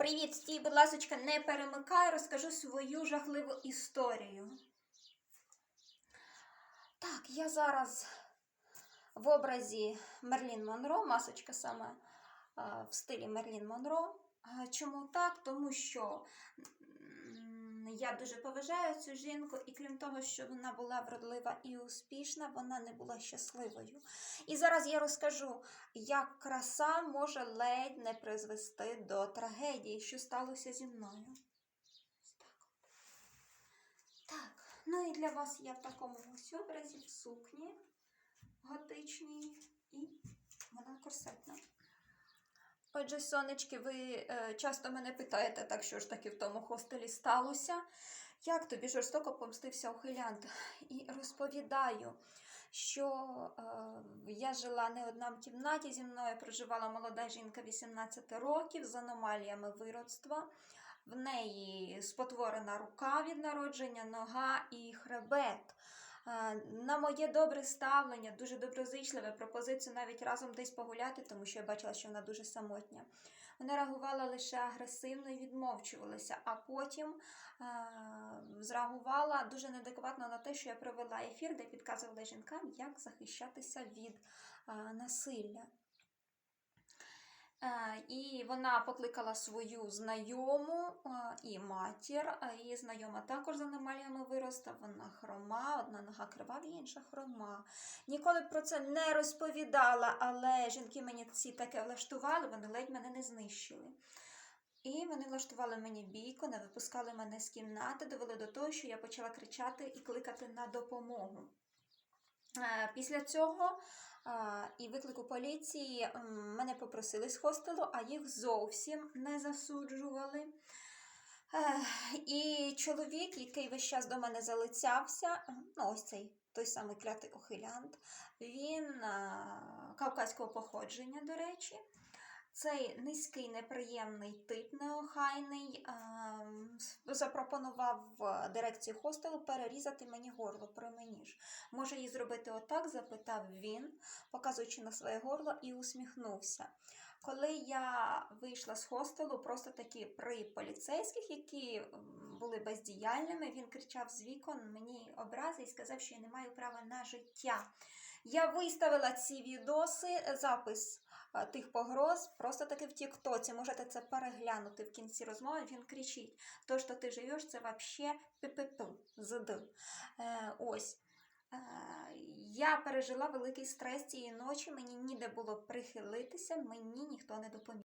Привіт, стій, будь ласка, не перемикай, розкажу свою жахливу історію. Так, я зараз в образі Мерлін Монро, масочка саме в стилі Мерлін Монро. Чому так? Тому що я дуже поважаю цю жінку, і крім того, що вона була вродлива і успішна, вона не була щасливою. І зараз я розкажу, як краса може ледь не призвести до трагедії, що сталося зі мною. Так. Так, ну і для вас я в такому ось образі, в сукні готичній, і вона корсетна. Отже, сонечки, ви е, часто мене питаєте, так що ж таки в тому хостелі сталося. Як тобі жорстоко помстився ухилянт? І розповідаю, що е, я жила не одна в кімнаті, зі мною проживала молода жінка 18 років з аномаліями вироцтва. В неї спотворена рука від народження, нога і хребет. На моє добре ставлення, дуже доброзичливе пропозицію навіть разом десь погуляти, тому що я бачила, що вона дуже самотня. Вона реагувала лише агресивно і відмовчувалася, а потім е, зреагувала дуже неадекватно на те, що я провела ефір, де підказувала жінкам, як захищатися від е, насилля. Е, І вона покликала свою знайому е, і матір. Е, Її знайома також з аномаліями виросту. Вона хрома, одна нога крива, інша хрома. Ніколи про це не розповідала, але жінки мені ці таке влаштували, вони ледь мене не знищили. І вони влаштували мені бійку, не випускали мене з кімнати, довели до того, що я почала кричати і кликати на допомогу. Е, Після цього і виклику поліції мене попросили з хостелу, а їх зовсім не засуджували. Е, І чоловік, який весь час до мене залицявся, ну ось цей той самий клятий охилянт, він кавказького походження, до речі. Цей низький неприємний тип неохайний запропонував дирекції хостелу перерізати мені горло при мені ж. Може її зробити отак? запитав він, показуючи на своє горло, і усміхнувся. Коли я вийшла з хостелу, просто таки при поліцейських, які були бездіяльними, він кричав з вікон мені образи і сказав, що я не маю права на життя. Я виставила ці відоси, запис е, тих погроз, просто таки в Тіктоці. Можете це переглянути в кінці розмови. Він кричить: то, що ти живеш, це вообще пи-пи-пи, зд. Е, ось. Я пережила великий стрес цієї ночі, мені ніде було прихилитися, мені ніхто не допоміг.